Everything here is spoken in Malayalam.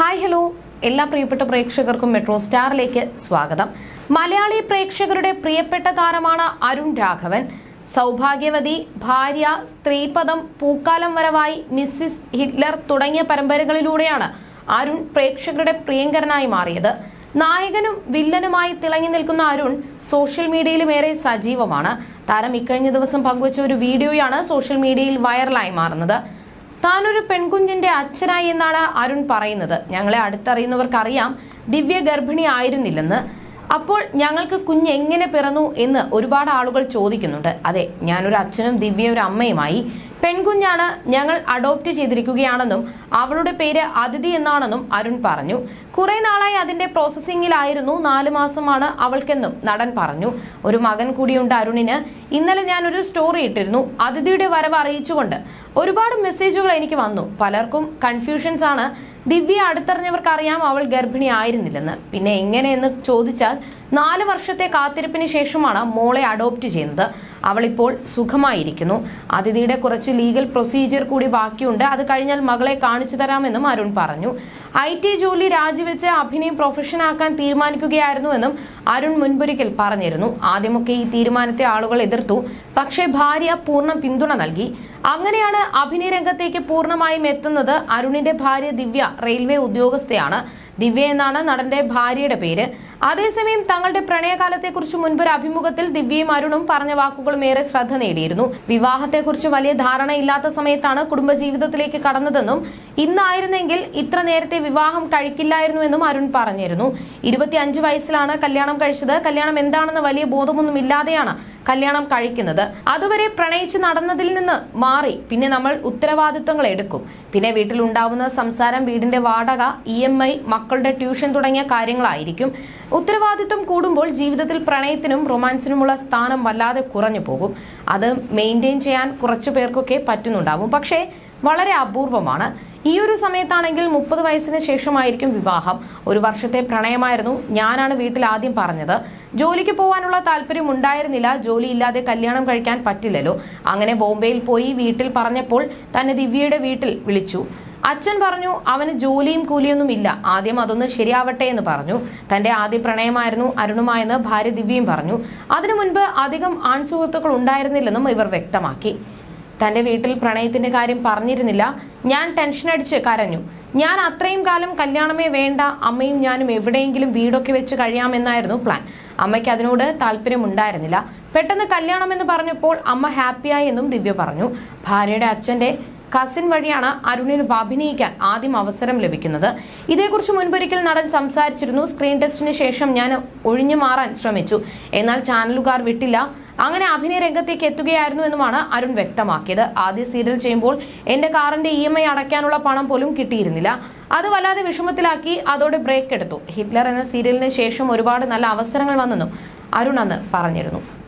Hi hello. എല്ലാ പ്രിയപ്പെട്ട പ്രേക്ഷകർക്കും മെട്രോ സ്റ്റാറിലേക്ക് സ്വാഗതം. മലയാളി പ്രേക്ഷകരുടെ പ്രിയപ്പെട്ട താരമാണ് അരുൺ രാഘവൻ. സൗഭാഗ്യവതി ഭാര്യ സ്ത്രീപദം പൂക്കാലം വരവായി മിസ്സിസ് ഹിറ്റ്ലർ തുടങ്ങിയ പരമ്പരകളിലൂടെയാണ് അരുൺ പ്രേക്ഷകരുടെ പ്രിയങ്കരനായി മാറിയത്. നായകനും വില്ലനുമായി തിളങ്ങി നിൽക്കുന്ന അരുൺ സോഷ്യൽ മീഡിയയിലും ഏറെ സജീവമാണ്. താരം ഇക്കഴിഞ്ഞ ദിവസം പങ്കുവച്ച ഒരു വീഡിയോയാണ് സോഷ്യൽ മീഡിയയിൽ വൈറലായി മാറുന്നത്. താനൊരു പെൺകുഞ്ഞിന്റെ അച്ഛനായി എന്നാണ് അരുൺ പറയുന്നത്. ഞങ്ങളെ അടുത്തറിയുന്നവർക്കറിയാം ദിവ്യ ഗർഭിണി ആയിരുന്നില്ലെന്ന്. അപ്പോൾ ഞങ്ങൾക്ക് കുഞ്ഞ് എങ്ങനെ പിറന്നു എന്ന് ഒരുപാട് ആളുകൾ ചോദിക്കുന്നുണ്ട്. അതെ ഞാനൊരു അച്ഛനും ദിവ്യ ഒരു അമ്മയുമായി പെൺകുഞ്ഞാണ് ഞങ്ങൾ അഡോപ്റ്റ് ചെയ്തിരിക്കുകയാണെന്നും അവളുടെ പേര് അതിഥി എന്നാണെന്നും അരുൺ പറഞ്ഞു. കുറെ നാളായി അതിന്റെ പ്രോസസ്സിംഗിലായിരുന്നു നാല് മാസമാണ് അവൾക്കെന്നും നടൻ പറഞ്ഞു. ഒരു മകൻ കൂടിയുണ്ട് അരുണിന്. ഇന്നലെ ഞാൻ ഒരു സ്റ്റോറി ഇട്ടിരുന്നു. അതിഥിയുടെ വരവ് അറിയിച്ചുകൊണ്ട്. ഒരുപാട് മെസ്സേജുകൾ എനിക്ക് വന്നു. പലർക്കും കൺഫ്യൂഷൻസ് ആണ്. ദിവ്യ അടുത്തറിഞ്ഞവർക്കറിയാം അവൾ ഗർഭിണി ആയിരുന്നില്ലെന്ന് പിന്നെ എങ്ങനെയെന്ന് ചോദിച്ചാൽ നാല് വർഷത്തെ കാത്തിരിപ്പിന് ശേഷമാണ് മോളെ അഡോപ്റ്റ് ചെയ്യുന്നത്. അവളിപ്പോൾ സുഖമായിരിക്കുന്നു. അതിഥിയുടെ കുറച്ച് ലീഗൽ പ്രൊസീജിയർ കൂടി ബാക്കിയുണ്ട്. അത് കഴിഞ്ഞാൽ മകളെ കാണിച്ചു തരാമെന്നും അരുൺ പറഞ്ഞു. ഐ ടി ജോലി രാജിവെച്ച് അഭിനയം പ്രൊഫഷനാക്കാൻ തീരുമാനിക്കുകയായിരുന്നുവെന്നും അരുൺ മുൻപൊരിക്കൽ പറഞ്ഞിരുന്നു. ആദ്യമൊക്കെ ഈ തീരുമാനത്തെ ആളുകൾ എതിർത്തു. പക്ഷേ ഭാര്യ പൂർണ പിന്തുണ നൽകി. അങ്ങനെയാണ് അഭിനയ രംഗത്തേക്ക് പൂർണമായും എത്തുന്നത്. അരുണിന്റെ ഭാര്യ ദിവ്യ റെയിൽവേ ഉദ്യോഗസ്ഥയാണ്. ദിവ്യ എന്നാണ് നടന്റെ ഭാര്യയുടെ പേര്. അതേസമയം തങ്ങളുടെ പ്രണയകാലത്തെക്കുറിച്ച് മുൻപൊരു അഭിമുഖത്തിൽ ദിവ്യയും അരുണും പറഞ്ഞ വാക്കുകളും ഏറെ ശ്രദ്ധ നേടിയിരുന്നു. വിവാഹത്തെക്കുറിച്ച് വലിയ ധാരണയില്ലാത്ത സമയത്താണ് കുടുംബജീവിതത്തിലേക്ക് കടന്നതെന്നും ഇന്നായിരുന്നെങ്കിൽ ഇത്ര നേരത്തെ വിവാഹം കഴിക്കില്ലായിരുന്നുവെന്നും അരുൺ പറഞ്ഞിരുന്നു. ഇരുപത്തിയഞ്ച് വയസ്സിലാണ് കല്യാണം കഴിച്ചത്. കല്യാണം എന്താണെന്ന് വലിയ ബോധമൊന്നും ഇല്ലാതെയാണ് കല്യാണം കഴിക്കുന്നത്. അതുവരെ പ്രണയിച്ച് നടന്നതിൽ നിന്ന് മാറി. പിന്നെ നമ്മൾ ഉത്തരവാദിത്വങ്ങൾ എടുക്കും. പിന്നെ വീട്ടിലുണ്ടാവുന്ന സംസാരം വീടിന്റെ വാടക ഇ എം ഐ മക്കളുടെ ട്യൂഷൻ തുടങ്ങിയ കാര്യങ്ങളായിരിക്കും. ഉത്തരവാദിത്വം കൂടുമ്പോൾ ജീവിതത്തിൽ പ്രണയത്തിനും റൊമാൻസിനുമുള്ള സ്ഥാനം വല്ലാതെ കുറഞ്ഞു പോകും. അത് മെയിന്റെയിൻ ചെയ്യാൻ കുറച്ചു പേർക്കൊക്കെ പറ്റുന്നുണ്ടാവും. പക്ഷേ വളരെ അപൂർവമാണ്. ഈ ഒരു സമയത്താണെങ്കിൽ മുപ്പത് വയസ്സിന് ശേഷമായിരിക്കും വിവാഹം. ഒരു വർഷത്തെ പ്രണയമായിരുന്നു ഞാനാണ് വീട്ടിൽ ആദ്യം പറഞ്ഞത്. ജോലിക്ക് പോകാനുള്ള താല്പര്യം ഉണ്ടായിരുന്നില്ല. ജോലി ഇല്ലാതെ കല്യാണം കഴിക്കാൻ പറ്റില്ലല്ലോ. അങ്ങനെ ബോംബെയിൽ പോയി വീട്ടിൽ പറഞ്ഞപ്പോൾ തന്നെ ദിവ്യയുടെ വീട്ടിൽ വിളിച്ചു. അച്ഛൻ പറഞ്ഞു അവന് ജോലിയും കൂലിയൊന്നും ഇല്ല. ആദ്യം അതൊന്ന് ശരിയാവട്ടെ എന്ന് പറഞ്ഞു. തന്റെ ആദ്യ പ്രണയമായിരുന്നു അരുണുമായെന്ന് ഭാര്യ ദിവ്യയും പറഞ്ഞു. അതിനു മുൻപ് അധികം ആൺസുഹൃത്തുക്കൾ ഉണ്ടായിരുന്നില്ലെന്നും ഇവർ വ്യക്തമാക്കി. തന്റെ വീട്ടിൽ പ്രണയത്തിന്റെ കാര്യം പറഞ്ഞിരുന്നില്ല. ഞാൻ ടെൻഷൻ അടിച്ച് കരഞ്ഞു. ഞാൻ അത്രയും കാലം കല്യാണമേ വേണ്ട. അമ്മയും ഞാനും എവിടെയെങ്കിലും വീടൊക്കെ വെച്ച് കഴിയാമെന്നായിരുന്നു പ്ലാൻ. അമ്മയ്ക്ക് അതിനോട് താല്പര്യമുണ്ടായിരുന്നില്ല. പെട്ടെന്ന് കല്യാണം എന്ന് പറഞ്ഞപ്പോൾ അമ്മ ഹാപ്പിയായി എന്നും ദിവ്യ പറഞ്ഞു. ഭാര്യയുടെ അച്ഛന്റെ കസിൻ വഴിയാണ് അരുണിന് അഭിനയിക്കാൻ ആദ്യം അവസരം ലഭിക്കുന്നത്. ഇതേക്കുറിച്ച് മുൻപൊരിക്കൽ നടൻ സംസാരിച്ചിരുന്നു. സ്ക്രീൻ ടെസ്റ്റിന് ശേഷം ഞാൻ ഒഴിഞ്ഞു മാറാൻ ശ്രമിച്ചു. എന്നാൽ ചാനലുകാർ വിട്ടില്ല. അങ്ങനെ അഭിനയ രംഗത്തേക്ക് എത്തുകയായിരുന്നു എന്നുമാണ് അരുൺ വ്യക്തമാക്കിയത്. ആദ്യ സീരിയൽ ചെയ്യുമ്പോൾ എന്റെ കാറിന്റെ ഇ എം ഐ അടയ്ക്കാനുള്ള പണം പോലും കിട്ടിയിരുന്നില്ല. അത് വല്ലാതെ വിഷമത്തിലാക്കി അതോടെ ബ്രേക്ക് എടുത്തു ഹിറ്റ്ലർ എന്ന സീരിയലിന് ശേഷം ഒരുപാട് നല്ല അവസരങ്ങൾ വന്നെന്നും അരുൺ അന്ന് പറഞ്ഞിരുന്നു.